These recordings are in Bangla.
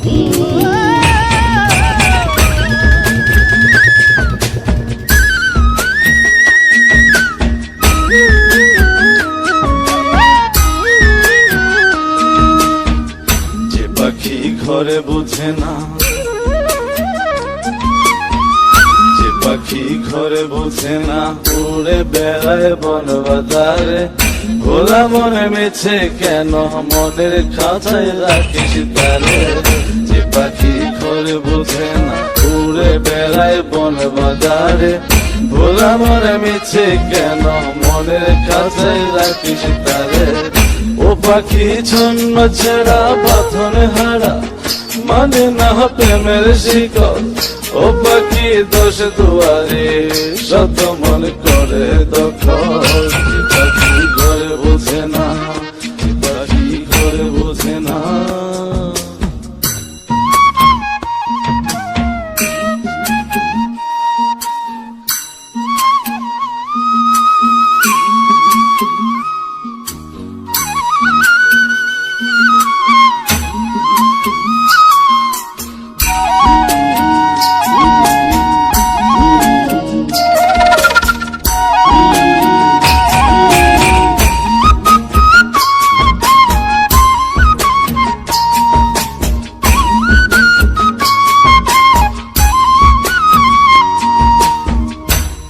পাখি ঘরে বুঝে না, যে পাখি ঘরে বুঝে না, উড়ে বেড়ায় বন বাজারে ভোলা মনে মেছে কেন মনের খাঁচায় রাখিস তারে। যে পাখি ঘরে বুঝে না। উড়ে বেড়ায় বন বাজারে। ভোলা মনে মেছে কেন? মনের খাঁচায় রাখিস তারে। ও পাখি ছন্ন ছেড়া পাথর হারা। মানে না প্রেমের শিকল। ও পাখি দোষ দুয়ারে শত মন করে দখল।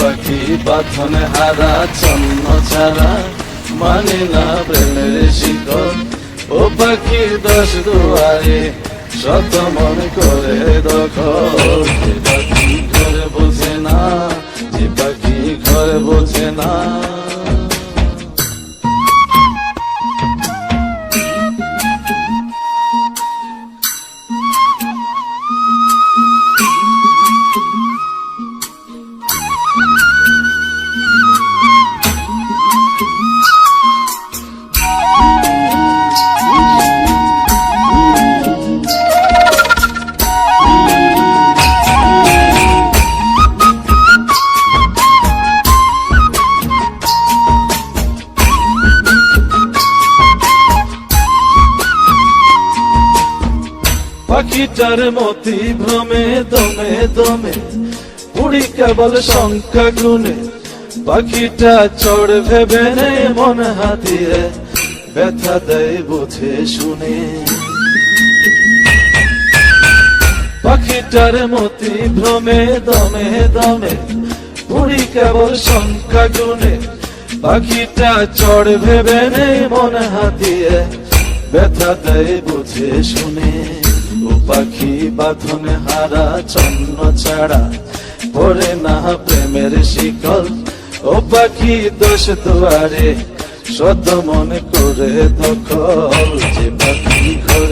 পাখি পাথনে হারা, চন্ন ছাড়া মানে না প্রেমের শিকল ও পাখি দশ দুয়ারে, শত মন করে দখল। পাখি ঘরে বোঝে না, যে পাখি ঘরে বোঝে না। পাখিটার মতি ভ্রমে দমে দমে। উড়ি কেবল সংখ্যা গুনে পাখিটা চড় ভেবে নেই মন হাতিয়ে ব্যথা দেয় বুঝে শুনে। পাখিটার মতি ভ্রমে দমে দমে, উড়ি কেবল সংখ্যা গুনে পাখিটা চড় ভেবে নেই মন হাতিয়ে ব্যথা দেয় বুঝে শুনে। ও পাখি বাঁধনে হারা, চন্ন ছাড়া পরে না প্রেমের শিকল। ও পাখি দোষ দুয়ারে সদ মনে করে দখল। যে পাখি ঘরে